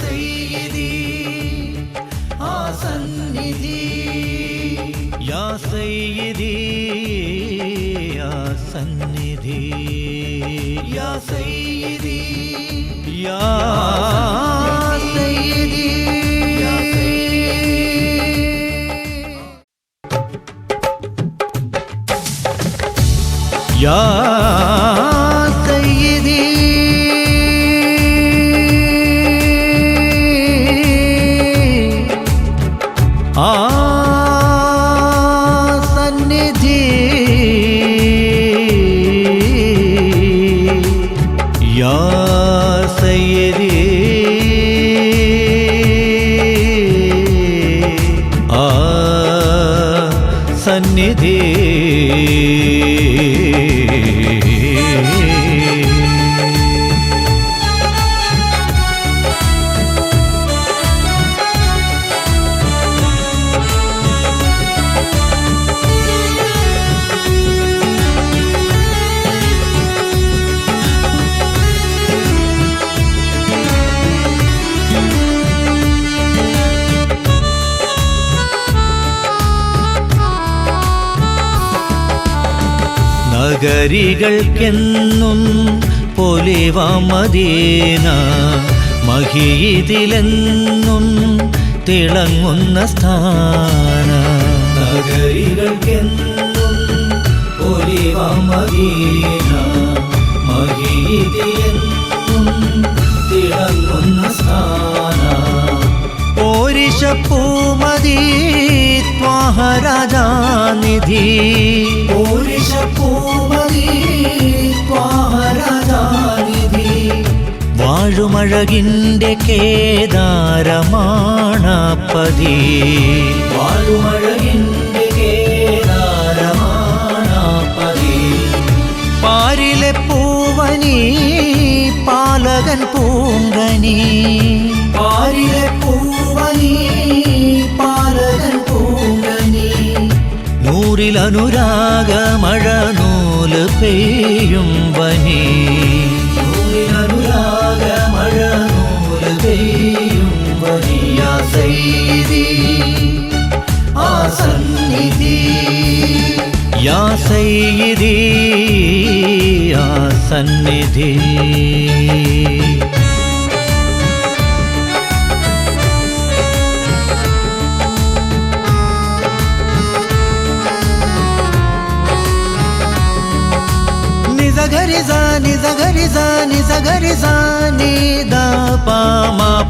செய்தி ஆசந்நிதி யா செய்தி யா சந்நிதி. யா செய்தி யா Yeah. ఆ సన్నిధి యా సయ్యది ఆ సన్నిధి നഗരികൾക്കെന്നും പൊലിവമദീന മഹിയിതിലെന്നും തിളങ്ങുന്ന സ്ഥാന. പൊലിവമദീന മഹിയിതിലെന്നും തിളങ്ങുന്ന ഓരിശപ്പൂമതി ത്വാഹരാജാനിധി. ഓരിശപ്പൂമതി വാഴുമഴകിൻ്റെ കേദാരമാണപ്പതി വാഴുമഴകിൻ്റെ കേദാരമാണപ്പതി പാരിലെ പൂവനി പാലകൻ പൂങ്കനി പാരിലെ പൂവനി പാലകൻ പൂങ്കനി നൂറിൽ അനുരാഗ മഴ നൂല് പെയ്യും വനി సయ్యిది ఆ సన్నిధి. నిజగరిజా నిజగరిజా నిజగరిజా నీ దాపా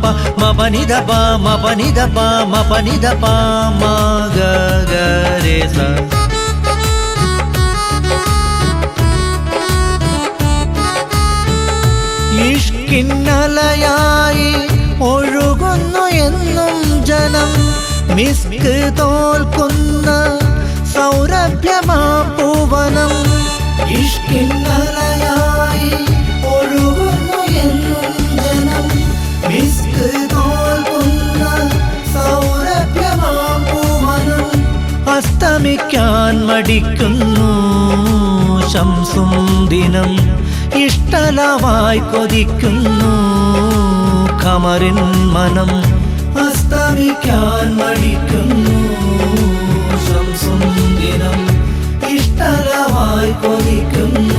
పా మపని పని మపని దపా మపని దపా మా రే సా. ഇഷ്കിന്നലയായി ഒഴുകുന്നു എന്നും ജനം. മിസ്ക് തോൽക്കുന്ന സൗരഭ്യമാ പൂവനം ഇഷ്കിന്നലയായി ഒഴുകുന്നു എന്നും ജനം. മിസ്ക് തോൽക്കുന്ന സൗരഭ്യമാ പൂവനം അസ്തമിക്കാൻ മടിക്കുന്നു ശംസും ദിനം. ഇഷ്ടലവായി കൊതിക്കുന്നു. കമറിൻ മനം അസ്തമിക്കാൻ മടിക്കുന്നു. ദിനം ഇഷ്ടലവായി കൊതിക്കുന്നു.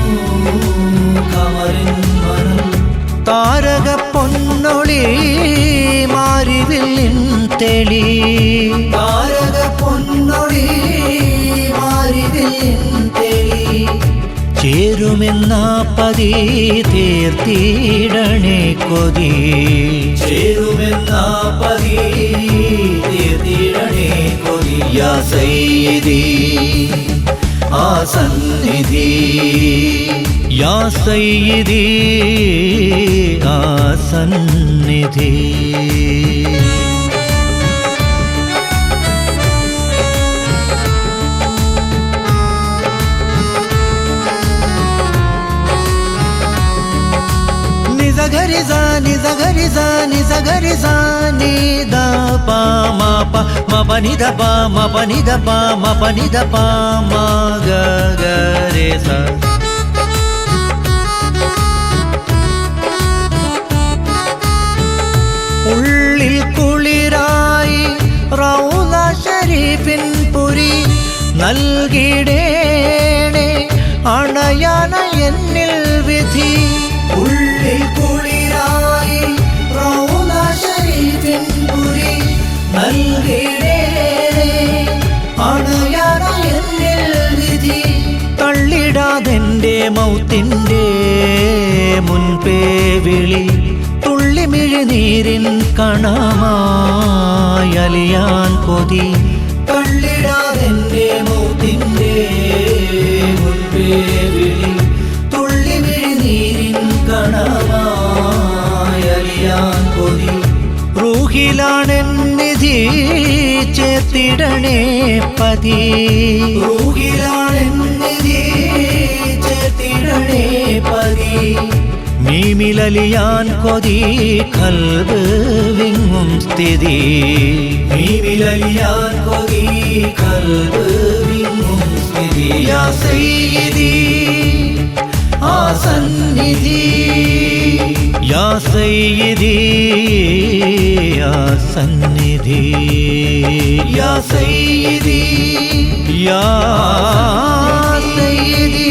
കമറിൻ മനം താരക പൊന്നൊളി മാരിവില്ലിൻ തെളി ചേരുമെന്ന പതി തീർത്തിടണേ കൊതി ചേരുമെന്ന പതി തീർത്തിടണേ കൊതി യാ സയ്യിദി ആ സന്നിധി യാ സയ്യിദി ആ സന്നിധി సగరి జాని సగరి జాని సగరి జాని ద పా మా ప మ పని ద పా మ పని ద పా మ పని ద పా మా గ గ రే సా ഉള്ളിൽ കുളിരായി റൗല ശരീഫിൻ പുരി നൽകിടേണേ അണയാന എന്നിൽ പുരി നൽകിടേണേ എന്നിൽ വിധി മൗത്തിന്റെ മുൻപേ വിളി. തുള്ളിമിഴുനീരിൻ കണമായലിയാൻ കൊതി. തള്ളിടാതെന്റെ മൗത്തിന്റെ മുൻപേ വിളി. റൂഹിലാണെന്നിധി ചേത്തിടണേ പതി. റൂഹിലാണെന്നിധി ചേത്തിടണേ പതി. മീമിലലിയാൻ കൊതി കൽബ് വിങ്ങും സ്ഥിതി. മീമിലലിയാൻ കൊതി കൽബ് വിങ്ങും സ്ഥിതി. യാ സയ്യിദി ആ സന്നിധി. யா சையதி யா சந்நிதி யா சையதி யா சையதி